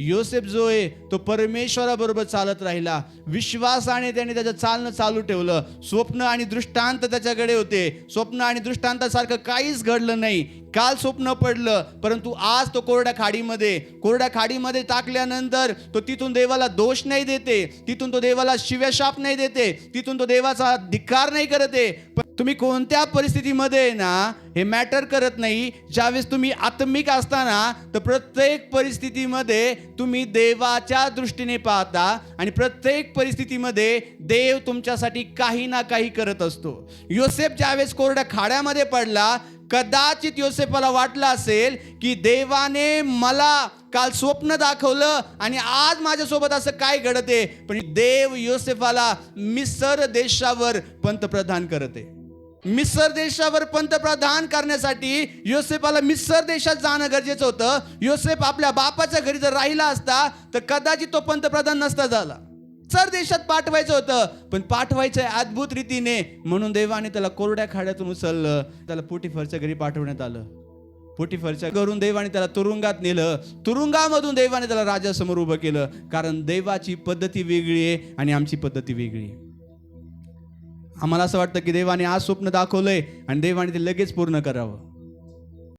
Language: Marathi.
योसेफ जो आहे तो परमेश्वराबरोबर चालत राहिला. विश्वासाने त्याने त्याचं चालणं चालू ठेवलं. स्वप्न आणि दृष्टांत त्याच्याकडे होते. स्वप्न आणि दृष्टांतासारखं काहीच घडलं नाही. काल स्वप्न पडलं परंतु आज तो कोरड्या खाडीमध्ये कोरड्या खाडीमध्ये टाकल्यानंतर तो तिथून देवाला दोष नाही देते तिथून तो देवाला शिव्याशाप नाही देते तिथून तो देवाचा धिक्कार नाही करते. पण तुम्ही कोणत्या परिस्थितीमध्ये आहे ना हे मॅटर करत नाही. ज्यावेळेस तुम्ही आत्मिक असताना तर प्रत्येक परिस्थितीमध्ये तुम्ही देवाच्या दृष्टीने पाहता आणि प्रत्येक परिस्थितीमध्ये देव तुमच्यासाठी काही ना काही करत असतो. योसेफ ज्यावेळेस कोरड्या खाड्यामध्ये पडला कदाचित योसेफाला वाटलं असेल की देवाने मला काल स्वप्न दाखवलं आणि आज माझ्यासोबत असं काय घडते पण देव योसेफाला मिसर देशावर पंतप्रधान करते मिसर देशावर पंतप्रधान करण्यासाठी योसेफाला मिसर देशात जाणं गरजेचं होतं. योसेफ आपल्या बापाच्या घरी जर राहिला असता तर कदाचित तो पंतप्रधान नसता झाला. सर देशात पाठवायचं होतं पण पाठवायचं आहे अद्भुत रीतीने. म्हणून देवाने त्याला कोरड्या खाड्यातून उचललं. त्याला पोटीफरच्या घरी पाठवण्यात आलं. पोटीफरच्या घरून देवाने त्याला तुरुंगात नेलं. तुरुंगामधून देवाने त्याला राजासमोर उभं केलं. कारण देवाची पद्धती वेगळी आहे आणि आमची पद्धती वेगळी आहे. आम्हाला असं वाटतं की देवाने आज स्वप्न दाखवलंय आणि देवाने ते लगेच पूर्ण करावं.